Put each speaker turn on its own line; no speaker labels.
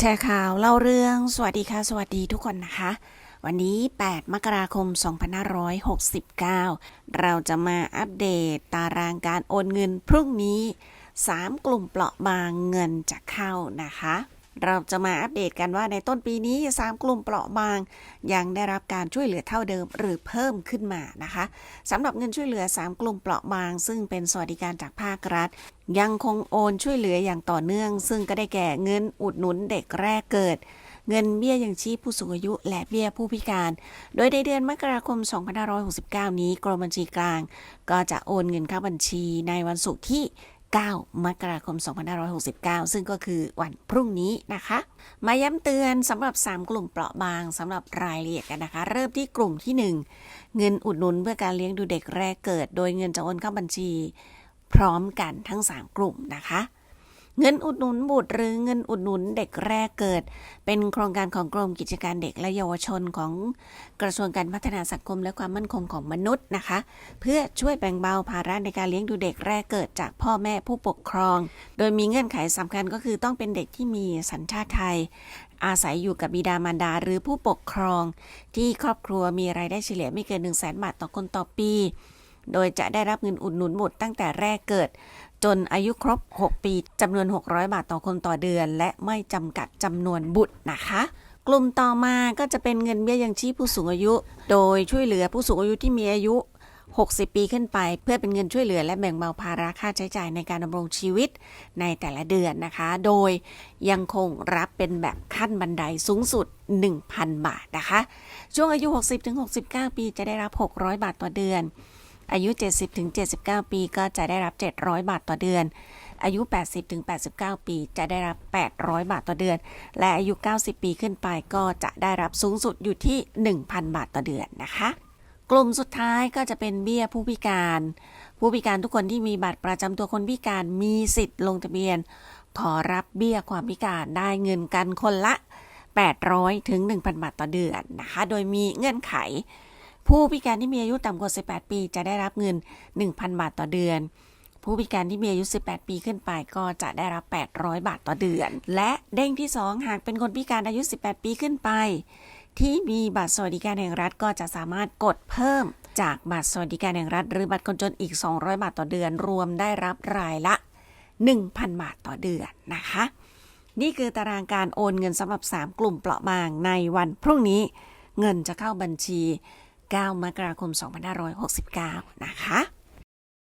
แชร์ข่าวเล่าเรื่องสวัสดีค่ะ สวัสดีทุกคนนะคะ วันนี้ 8 มกราคม 2569 เราจะมาอัปเดตตารางการโอนเงินพรุ่งนี้ 3 กลุ่มเปราะบางเงินจะเข้านะคะ เราจะมาอัปเดตกันว่าในต้นปีนี้ 3 กลุ่มเปราะบาง ยังได้รับการช่วยเหลือเท่าเดิมหรือเพิ่มขึ้นมานะคะสำหรับเงินช่วยเหลือ 3 กลุ่มเปราะบาง ซึ่งเป็นสวัสดิการจากภาครัฐ ยังคงโอนช่วยเหลืออย่างต่อเนื่อง ซึ่งก็ได้แก่เงินอุดหนุนเด็กแรกเกิดเงินเบี้ยยังชีพผู้สูงอายุและเบี้ยผู้พิการ โดยในเดือนมกราคม 2569 นี้กรมบัญชีกลาง ก็จะโอนเงินเข้าบัญชีในวันศุกร์ที่ 9 มกราคม 2569 ซึ่งก็คือวันพรุ่งนี้นะคะ มาย้ำเตือนสำหรับ 3 กลุ่มเปราะบางสำหรับรายละเอียดกันนะคะ เริ่มที่กลุ่มที่ 1 เงินอุดหนุนเพื่อการเลี้ยงดูเด็กแรกเกิด โดยเงินจะโอนเข้าบัญชี พร้อมกันทั้ง 3 กลุ่มนะคะ เงินอุดหนุนบุตรหรือเงินอุดหนุนเด็กแรกเกิด เป็นโครงการของกรมกิจการเด็กและเยาวชนของกระทรวงการพัฒนาสังคมและความมั่นคงของมนุษย์นะคะ เพื่อช่วยแบ่งเบาภาระในการเลี้ยงดูเด็กแรกเกิดจากพ่อแม่ผู้ปกครอง โดยมีเงื่อนไขสำคัญก็คือต้องเป็นเด็กที่มีสัญชาติไทย อาศัยอยู่กับบิดามารดาหรือผู้ปกครอง ที่ครอบครัวมีรายได้เฉลี่ยไม่เกิน1 0 0 0 0แบาทต่อคนต่อปี โดยจะได้รับเงินอุดหนุนบุตรตั้งแต่แรกเกิด จนอายุครบ 6 ปีจำนวน 600 บาทต่อคนต่อเดือน และไม่จำกัดจำนวนบุตรนะคะกลุ่มต่อมาก็จะเป็นเงินเบี้ยยังชีพผู้สูงอายุ โดยช่วยเหลือผู้สูงอายุที่มีอายุ 60 ปีขึ้นไป เพื่อเป็นเงินช่วยเหลือและแบ่งเบาภาระค่าใช้จ่ายในการดำรงชีวิตในแต่ละเดือนนะคะ โดยยังคงรับเป็นแบบขั้นบันไดสูงสุด 1,000 บาทนะคะ ช่วงอายุ 60-69 ปีจะได้รับ 600 บาทต่อเดือน อายุ 70-79 ปีก็จะได้รับ 700 บาทต่อเดือน อายุ 80-89 ปีจะได้รับ 800 บาทต่อเดือน และอายุ 90 ปีขึ้นไปก็จะได้รับสูงสุดอยู่ที่ 1,000 บาทต่อเดือนนะคะ กลุ่มสุดท้ายก็จะเป็นเบี้ยผู้พิการ ผู้พิการทุกคนที่มีบัตรประจำตัวคนพิการมีสิทธิ์ลงทะเบียน ขอรับเบี้ยความพิการได้เงินกันคนละ800ถึง1,000 บาทต่อเดือนนะคะ โดยมีเงื่อนไข ผู้พิการที่มีอายุต่ำกว่า 18 ปี จะได้รับเงิน 1,000 บาทต่อเดือน ผู้พิการที่มีอายุ 18 ปีขึ้นไปก็จะได้รับ 800 บาทต่อเดือน และเด้งที่ 2 หากเป็นคนพิการอายุ 18 ปีขึ้นไป ที่มีบัตรสวัสดิการแห่งรัฐก็จะสามารถกดเพิ่มจากบัตรสวัสดิการแห่งรัฐ หรือบัตรคนจนอีก 200 บาทต่อเดือน รวมได้รับรายละ 1,000 บาทต่อเดือนนะคะ นี่คือตารางการโอนเงินสำหรับ 3 กลุ่มเปราะบางในวันพรุ่งนี้ เงินจะเข้าบัญชี 9 มกราคม 2569 นะคะ